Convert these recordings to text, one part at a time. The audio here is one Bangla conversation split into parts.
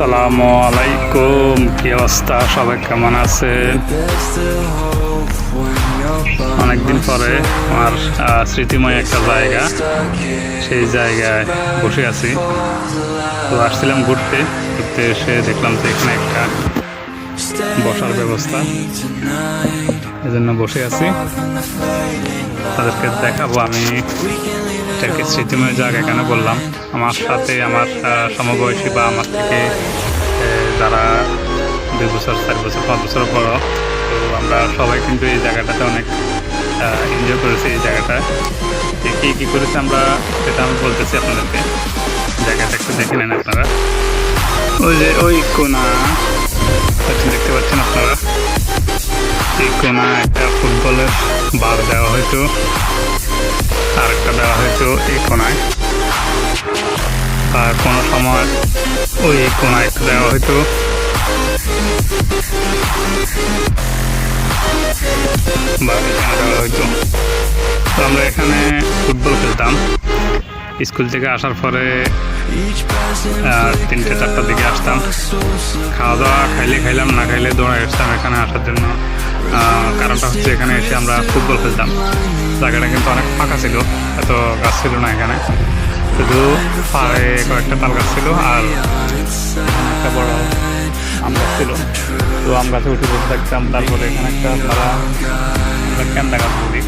আসসালামু আলাইকুম, কি অবস্থা? সবাই কেমন আছে? অনেকদিন পরে আমার স্মৃতিময় একটা জায়গা। সেই জায়গায় বসে আছি। তো আসছিলাম ঘুরতে। ঘুরতে এসে দেখলাম যে এখানে একটা বসার ব্যবস্থা। এজন্য বসে আছি। তাদেরকে দেখাবো, আমি এটাকে স্মৃতিময় জায়গা কেন বললাম? আমার সাথে আমার সমবয়সী বা আমার থেকে যারা দুই বছর, চার বছর, পাঁচ বছর বড়, তো আমরা সবাই কিন্তু এই জায়গাটাতে অনেক এনজয় করেছি এই জায়গাটা। কী কী করেছি আমরা, সেটা আমি বলতেছি আপনাদেরকে। জায়গাটা একটু দেখে নেন আপনারা। ওই যে ওই কোনা দেখতে পাচ্ছেন আপনারা? এই কোনা একটা ফুটবলের বার দেওয়া হয়তো আর একটা দেওয়া হয়তো এই কোনায়। আর কোনো সময় ওই কোনায় একটা দেওয়া হয়তো বা এখানে তো আমরা এখানে ফুটবল খেলতাম। স্কুল থেকে আসার পরে তিনটে চারটার দিকে আসতাম। খাওয়া দাওয়া খাইলে খাইলাম, না খাইলে দৌড়ে আসতাম এখানে আসার জন্য। কারণটা হচ্ছে এখানে এসে আমরা ফুটবল খেলতাম। জায়গাটা কিন্তু অনেক ফাঁকা ছিল, এত গাছ ছিল না এখানে। শুধু পাড়ে কয়েকটা তাল গাছ ছিল আর একটা বড় আম গাছ ছিল। তো আম গাছে উঠে বসে থাকতাম, তারপরে এখানে একটা তারা ক্যান্দা গাছ বলি।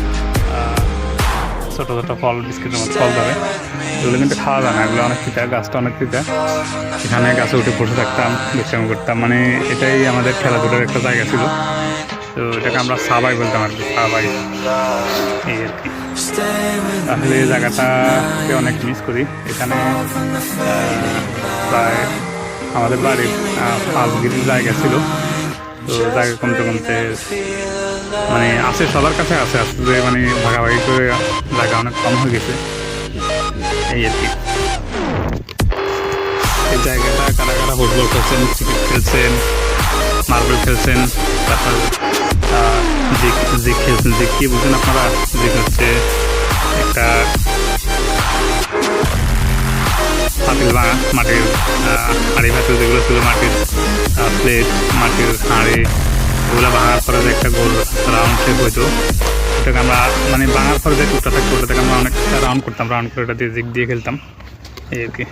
ছোট ছোট ফল, বিস্কিটের মতো ফল ধরে। এগুলো কিন্তু খাওয়া যায় না, এগুলো অনেক তিতা, গাছটা অনেক তিতা। এখানে গাছে উঠে বসে থাকতাম, বিশ্রাম করতাম। মানে এটাই আমাদের খেলাধুলার একটা জায়গা ছিল। তো এটাকে আমরা সাবাই বলতাম আর কি সাবাই। এই আর কি। আসলে এই জায়গাটাকে অনেক মিস করি। এখানে প্রায় আমাদের বাড়ির পাঁচ গিরির জায়গা ছিল। তো জায়গা কমতে কমতে মানে আছে, সবার কাছে আছে। আসলে মানে ভাগাভাগি করে জায়গা অনেক কম হয়ে গেছে। এই আর কি। এই জায়গাটা কারা কারা ফুটবল খেলছেন ক্রিকেট খেলছেন? মার্বেল খেলছেন, তারপর জিগ জিগ খেলছেন জিগ কি বুঝছেন আপনারা? জিগ হচ্ছে একটা পাতিল মাটির হাঁড়ি ভাতের যেগুলো ছিল মাটির প্লেট মাটির হাঁড়ি, ওগুলো ভাঙার পরে যে একটা গোল রাউন্ড শেপ হইতো, ওটাকে আমরা মানে ভাঙার পরে যে টুকটা থাকতো ওটা থেকে আমরা অনেক রাউন্ড করতাম রাউন্ড করে ওটা দিয়ে জিগ দিয়ে খেলতাম। এই আর কি।